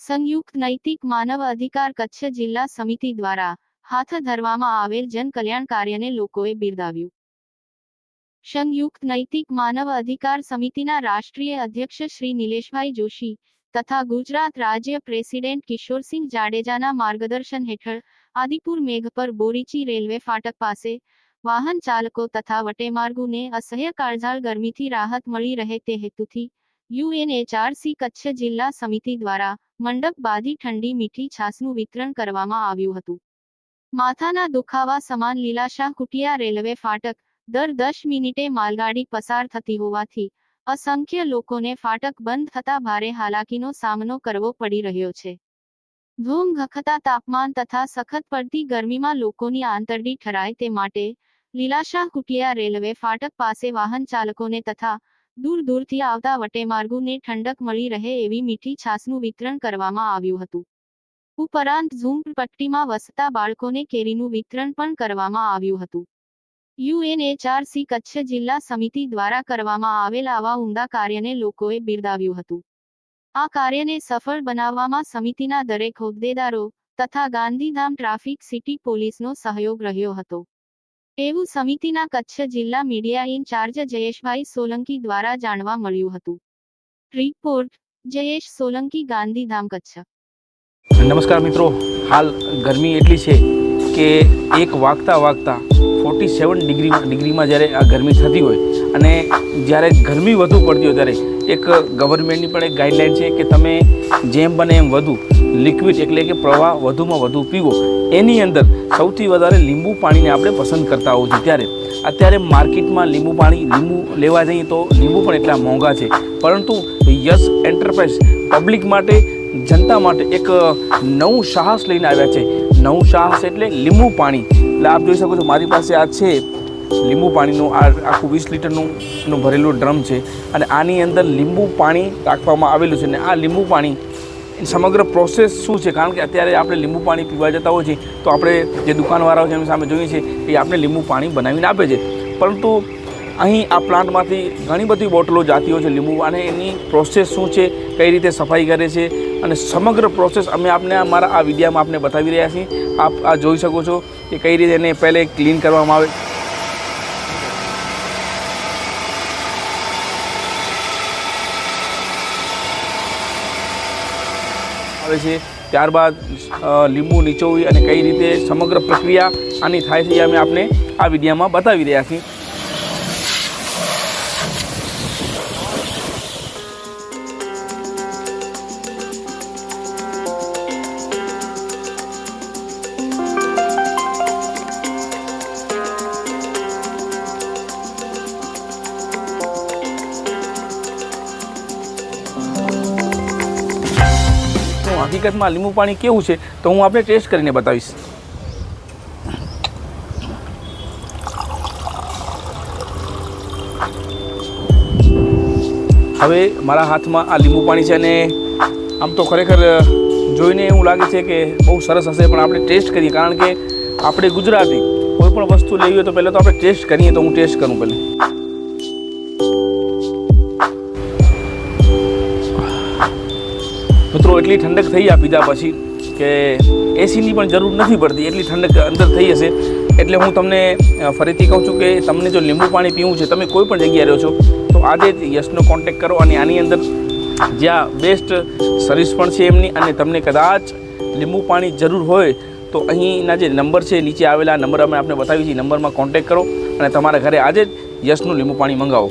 સંયુક્ત નૈતિક માનવ અધિકાર કચ્છ જિલ્લા સમિતિ દ્વારા હાથ ધરવામાં આવેલ જન કલ્યાણ કાર્યને લોકોએ બિરદાવ્યું. સંયુક્ત નૈતિક માનવ અધિકાર સમિતિના રાષ્ટ્રીય અધ્યક્ષ શ્રી નિલેશભાઈ જોશી તથા ગુજરાત રાજ્ય પ્રેસિડેન્ટ કિશોરસિંહ જાડેજાના માર્ગદર્શન હેઠળ આદિપુર મેઘ પર બોરીચી રેલવે ફાટક પાસે વાહન ચાલકો તથા વટેમાર્ગુને અસહ્ય કાળઝાળ ગરમીથી રાહત મળી રહે તે હેતુથી યુએનએચઆરસી કચ્છ જિલ્લા સમિતિ દ્વારા મંડપ બાધી ઠંડી મીઠી છાસનું વિતરણ કરવામાં આવ્યું હતું. માથાના દુખાવા સમાન લીલાશાહ કુટિયા રેલવે ફાટક દર દસ મિનિટે માલગાડી પસાર થતી હોવાથી, અસંખ્ય લોકોને ફાટક બંધ થતા ભારે હાલાકીનો સામનો કરવો પડી રહ્યો છે. ધૂમ ઘખતા તાપમાન તથા સખત પડતી ગરમીમાં લોકોની આંતરડી ઠરાય તે માટે લીલાશાહ કુટિયા રેલવે ફાટક પાસે વાહન ચાલકોને તથા દૂર દૂરથી આવતા વટેમાર્ગોને ઠંડક મળી રહે એવી મીઠી છાસનું વિતરણ કરવામાં આવ્યું હતું. ઉપરાંત ઝૂંપડપટ્ટીમાં વસતા બાળકોને કેરીનું વિતરણ પણ કરવામાં આવ્યું હતું. યુએનએચઆરસી કચ્છ જિલ્લા સમિતિ દ્વારા કરવામાં આવેલ આવા ઉમદા કાર્યને લોકોએ બિરદાવ્યું હતું. આ કાર્યને સફળ બનાવવામાં સમિતિના દરેક હોદ્દેદારો તથા ગાંધીધામ ટ્રાફિક સિટી પોલીસનો સહયોગ રહ્યો હતો. એવું સમિતિના કચ્છ જિલ્લા મીડિયા ઇન્ચાર્જ જયેશભાઈ સોલંકી દ્વારા જાણવા મળ્યું હતું. રિપોર્ટ, જયેશ સોલંકી, ગાંધીધામ કચ્છ. નમસ્કાર મિત્રો. હાલ ગરમી એટલી છે કે એક વાગતા વાગતા ફોર્ટી સેવન ડિગ્રી ડિગ્રીમાં જ્યારે આ ગરમી થતી હોય અને જ્યારે ગરમી વધુ પડતી હોય ત્યારે એક ગવર્મેન્ટની પણ એક ગાઈડલાઇન છે કે તમે જેમ બને એમ વધુ લિક્વિડ એટલે કે પ્રવાહ વધુમાં વધુ પીવો. એની અંદર સૌથી વધારે લીંબુ પાણીને આપણે પસંદ કરતા હોઈએ છીએ. ત્યારે અત્યારે માર્કેટમાં લીંબુ પાણી લીંબુ લેવા જઈએ તો લીંબુ પણ એટલા મોંઘા છે. પરંતુ યસ એન્ટરપ્રાઇઝ પબ્લિક માટે, જનતા માટે એક નવું સાહસ લઈને આવ્યા છે. નવું સાહસ એટલે લીંબુ પાણી. એટલે આપ જોઈ શકો છો, મારી પાસે આ છે લીંબુ પાણીનું, આ આખું વીસ લીટરનું ભરેલું ડ્રમ છે અને આની અંદર લીંબુ પાણી રાખવામાં આવેલું છે અને આ લીંબુ પાણી સમગ્ર પ્રોસેસ શું છે? કારણ કે અત્યારે આપણે લીંબુ પાણી પીવા જતા હોઈએ છીએ, તો આપણે જે દુકાનવાળાઓ છે એમની સામે જોઈએ છીએ એ આપણે લીંબુ પાણી બનાવીને આપે છે. પરંતુ અહીં આ પ્લાન્ટમાંથી ઘણી બધી બોટલો જાતી હોય છે લીંબુ અને એની પ્રોસેસ શું છે, કઈ રીતે સફાઈ કરે છે અને સમગ્ર પ્રોસેસ અમે આપને અમારા આ વિડીયામાં આપને બતાવી રહ્યા છીએ. આપ આ જોઈ શકો છો કે કઈ રીતે એને પહેલે ક્લીન કરવામાં આવે. આવે છે. ત્યારબાદ લીંબુ નીચોવી અને કઈ રીતે સમગ્ર પ્રક્રિયા આની થાય છે એ અમે આપને આ વિડીયામાં બતાવી રહ્યા છીએ. હકીકતમાં લીંબુ પાણી કેવું છે તો હું આપણે ટેસ્ટ કરીને બતાવીશ. હવે મારા હાથમાં આ લીંબુ પાણી છે અને આમ તો ખરેખર જોઈને એવું લાગે છે કે બહુ સરસ હશે, પણ આપણે ટેસ્ટ કરીએ. કારણ કે આપણે ગુજરાતી કોઈ પણ વસ્તુ લેવી હોય તો પહેલાં તો આપણે ટેસ્ટ કરીએ તો હું ટેસ્ટ કરું પહેલાં. મિત્રો, એટલી ઠંડક થઈ આ પીધા પછી કે એસીની પણ જરૂર નથી પડતી. એટલી ઠંડક અંદર થઈ હશે. એટલે હું તમને ફરીથી કહું છું કે તમને જો લીંબુ પાણી પીવું છે, તમે કોઈ પણ જગ્યાએ રહ્યો છો, તો આજે જ યશનો કોન્ટેક્ટ કરો અને આની અંદર જ્યાં બેસ્ટ સર્વિસ પણ છે એમની અને તમને કદાચ લીંબુ પાણી જરૂર હોય, તો અહીંના જે નંબર છે નીચે આવેલા નંબર અમે આપણે બતાવી છીએ. નંબરમાં કોન્ટેક્ટ કરો અને તમારા ઘરે આજે જ યશનું લીંબુ પાણી મંગાવો.